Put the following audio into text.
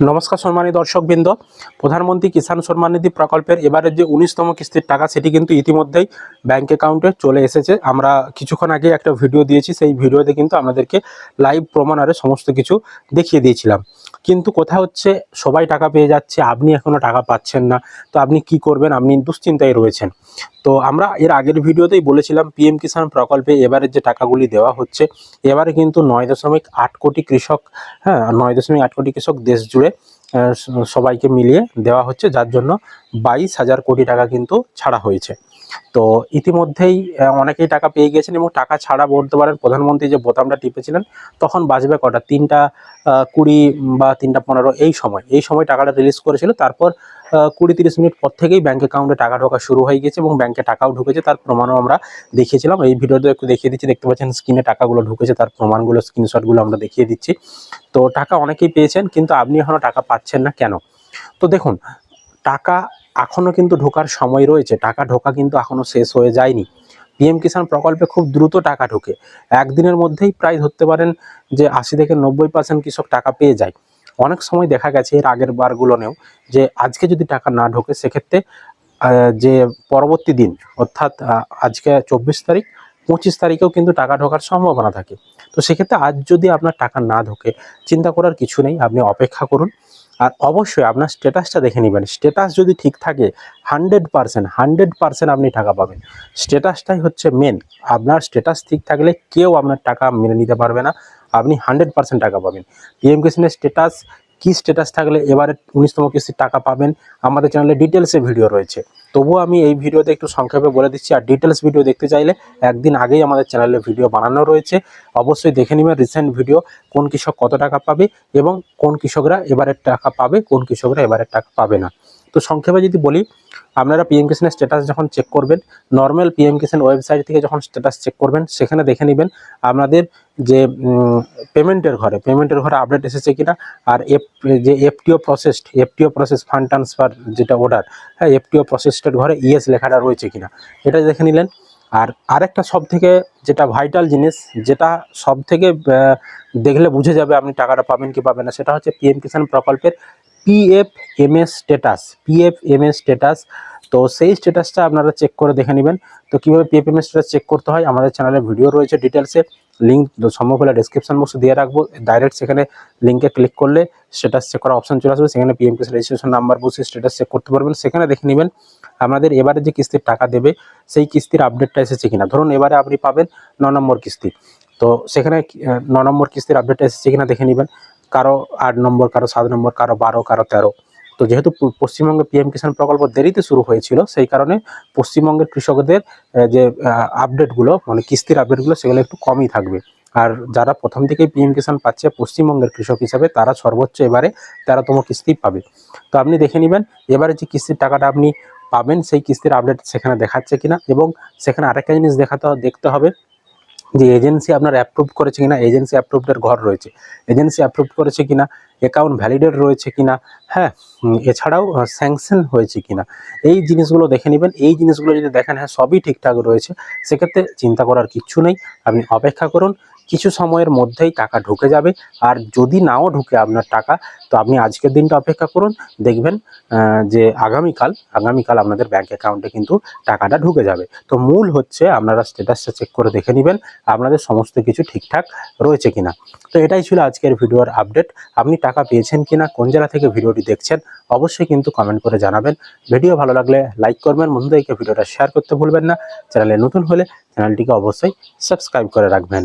নমস্কার সম্মানিত দর্শকবৃন্দ। প্রধানমন্ত্রী কিষাণ সম্মান নিধি প্রকল্পের এবারের যে উনিশতম কিস্তির টাকা, সেটি কিন্তু ইতিমধ্যেই ব্যাংক অ্যাকাউন্টে চলে এসেছে। আমরা কিছুক্ষণ আগে একটা ভিডিও দিয়েছি, সেই ভিডিওতে কিন্তু আমাদেরকে লাইভ প্রমাণ আরে সমস্ত কিছু দেখিয়ে দিয়েছিলাম। কিন্তু কথা হচ্ছে সবাই টাকা পেয়ে যাচ্ছে, আপনি এখনও টাকা পাচ্ছেন না। তো আপনি কি করবেন? আপনি দুশ্চিন্তায় রয়েছেন। তো আমরা এর আগের ভিডিওতেই বলেছিলাম, পিএম কিষাণ প্রকল্পে এবারে যে টাকাগুলি দেওয়া হচ্ছে, এবারে কিন্তু নয় দশমিক আট কোটি কৃষক হ্যাঁ নয় দশমিক আট কোটি কৃষক দেশ জুড়ে সবাইকে মিলিয়ে দেওয়া হচ্ছে। যার জন্য বাইশ হাজার কোটি টাকা কিন্তু ছাড়া হয়েছে। তো ইতিমধ্যেই অনেকেই টাকা পেয়ে গেছেন এবং টাকা ছাড়া বলতে পারেন প্রধানমন্ত্রী যে বোতামটা টিপেছিলেন, তখন বাজবে কটা? তিনটা কুড়ি বা তিনটা পনেরো এই সময়। এই সময় টাকাটা রিলিজ করেছিল। তারপর কুড়ি তিরিশ মিনিট পর থেকেই ব্যাঙ্ক অ্যাকাউন্টে টাকা ঢোকা শুরু হয়ে গেছে এবং ব্যাঙ্কে টাকাও ঢুকেছে। তার প্রমাণও আমরা দেখিয়েছিলাম। এই ভিডিওতে একটু দেখিয়ে দিচ্ছি। দেখতে পাচ্ছেন স্ক্রিনে টাকাগুলো ঢুকেছে। তার প্রমাণগুলো স্ক্রিনশটগুলো আমরা দেখিয়ে দিচ্ছি। তো টাকা অনেকেই পেয়েছেন, কিন্তু আপনি এখনও টাকা পাচ্ছেন না কেন? তো দেখুন, টাকা এখনও কিন্তু ঢোকার সময় রয়েছে। টাকা ঢোকা কিন্তু এখনও শেষ হয়ে যায়নি। পিএম কিষাণ প্রকল্পে খুব দ্রুত টাকা ঢোকে। একদিনের মধ্যেই প্রায় ধরতে পারেন যে আশি থেকে নব্বই পার্সেন্ট কৃষক টাকা পেয়ে যায়। অনেক সময় দেখা গেছে এর আগের বারগুলোনেও যে আজকে যদি টাকা না ঢোকে সেক্ষেত্রে যে পরবর্তী দিন, অর্থাৎ আজকে চব্বিশ তারিখ, পঁচিশ তারিখেও কিন্তু টাকা ঢোকার সম্ভাবনা থাকে। তো সেক্ষেত্রে আজ যদি আপনার টাকা না ঢোকে, চিন্তা করার কিছু নেই। আপনি অপেক্ষা করুন। আর অবশ্যই আপনার স্ট্যাটাসটা দেখে নেবেন। স্ট্যাটাস যদি ঠিক থাকে, হান্ড্রেড পারসেন্ট হান্ড্রেড পারসেন্ট আপনি টাকা পাবেন। স্ট্যাটাসটাই হচ্ছে মেন আপনার স্ট্যাটাস ঠিক থাকলে কেউ আপনার টাকা মেনে নিতে পারবে না। আপনি হান্ড্রেড পার্সেন্ট টাকা পাবেন। পিএম কিষানের স্ট্যাটাস কি স্ট্যাটাস থাকলে এবারে উনিশতম কিস্তির টাকা পাবেন, আমাদের চ্যানেলে ডিটেলসে ভিডিও রয়েছে। তবুও আমি এই ভিডিওতে একটু সংক্ষেপে বলে দিচ্ছি, আর ডিটেলস ভিডিও দেখতে চাইলে একদিন আগেই আমাদের চ্যানেলে ভিডিও বানানো রয়েছে। অবশ্যই দেখে নেবেন রিসেন্ট ভিডিও কোন কৃষক কত টাকা পাবে এবং কোন কৃষকরা এবারের টাকা পাবে, কোন কৃষকরা এবারের টাকা পাবে না। তো সংক্ষেপে যদি বলি, আপনারা পিএম কিষানের স্ট্যাটাস যখন চেক করবেন নর্মাল পিএম কিষান ওয়েবসাইট থেকে যখন স্ট্যাটাস চেক করবেন, সেখানে দেখে নেবেন আপনাদের যে পেমেন্টের ঘরে পেমেন্টের ঘরে আপডেট এসেছে কিনা, আর এফ যে FTO processed FTO process fund transfer যেটা অর্ডার হ্যাঁ এফটিও প্রসেসটের ঘরে ইএস লেখাটা রয়েছে কিনা, এটা দেখে নিলেন। আর আরেকটা সব থেকে যেটা ভাইটাল জিনিস, যেটা সব থেকে দেখলে বুঝে যাবে আপনি টাকাটা পাবেন কি পাবেন না, সেটা হচ্ছে পিএম কিষাণ প্রকল্পের PF M S status PF M S status তো সেই স্ট্যাটাসটা আপনারা চেক করে দেখে নেবেন। তো কীভাবে PF M S status check করতে হয়, আমাদের চ্যানেলে ভিডিও রয়েছে ডিটেলসে লিঙ্ক সম্ভব হলে ডিসক্রিপশন বক্সে দিয়ে রাখব। ডাইরেক্ট সেখানে লিঙ্কে ক্লিক করলে স্ট্যাটাস চেক করার অপশন চলে আসবে। সেখানে পিএম কিষাণ রেজিস্ট্রেশন নাম্বার বসে স্ট্যাটাস চেক করতে পারবেন। সেখানে দেখে নেবেন আপনাদের এবারে যে কিস্তির টাকা দেবে, সেই কিস্তির আপডেটটা এসেছে কিনা। ধরুন এবারে আপনি পাবেন ন নম্বর কিস্তি। তো সেখানে ন নম্বর কিস্তির আপডেটটা এসেছে কিনা দেখে নেবেন। কারও আট নম্বর, কারও সাত নম্বর, কারও বারো, কারও তেরো। তো যেহেতু পশ্চিমবঙ্গে পিএম কিষাণ প্রকল্প দেরিতে শুরু হয়েছিল, সেই কারণে পশ্চিমবঙ্গের কৃষকদের যে আপডেটগুলো মানে কিস্তির আপডেটগুলো সেগুলো একটু কমই থাকবে। আর যারা প্রথম থেকেই পিএম কিষাণ পাচ্ছে পশ্চিমবঙ্গের কৃষক হিসাবে, তারা সর্বোচ্চ এবারে তেরোতম কিস্তি পাবে। তো আপনি দেখে নেবেন, এবারে যে কিস্তির টাকাটা আপনি পাবেন, সেই কিস্তির আপডেট সেখানে দেখাচ্ছে কিনা, এবং সেখানে আরেকটা জিনিস দেখাতে, দেখতে হবে যে এজেন্সি আপনার অ্যাপ্রুভ করেছে কিনা, এজেন্সি অ্যাপ্রুভডের ঘর রয়েছে। এজেন্সি অ্যাপ্রুভ করেছে কিনা অ্যাকাউন্ট ভ্যালিডেট রয়েছে কিনা হ্যাঁ এছাড়াও স্যাংশন হয়েছে কিনা। এই জিনিসগুলো দেখে নেবেন। এই জিনিসগুলো যদি দেখেন হ্যাঁ সবই ঠিকঠাক রয়েছে, সেক্ষেত্রে চিন্তা করার কিচ্ছু নেই। আপনি অপেক্ষা করুন। কিছু সময়ের মধ্যেই টাকা ঢুকে যাবে। আর যদি নাও ঢুকে আপনার টাকা, তো আপনি আজকের দিনটা অপেক্ষা করুন। দেখবেন যে আগামীকাল আগামীকাল আপনাদের ব্যাংক অ্যাকাউন্টে কিন্তু টাকাটা ঢুকে যাবে। তো মূল হচ্ছে আপনারা স্ট্যাটাসটা চেক করে দেখে নেবেন, আপনাদের সমস্ত কিছু ঠিকঠাক রয়েছে কিনা। তো এটাই ছিল আজকের ভিডিওর আপডেট আপনি টাকা পেয়েছেন কিনা, কোন জেলা থেকে ভিডিওটি দেখছেন, অবশ্যই কিন্তু কমেন্ট করে জানাবেন। ভিডিও ভালো লাগলে লাইক করবেন, বন্ধুদেরকে ভিডিওটা শেয়ার করতে ভুলবেন না। চ্যানেলে নতুন হলে চ্যানেলটিকে অবশ্যই সাবস্ক্রাইব করে রাখবেন।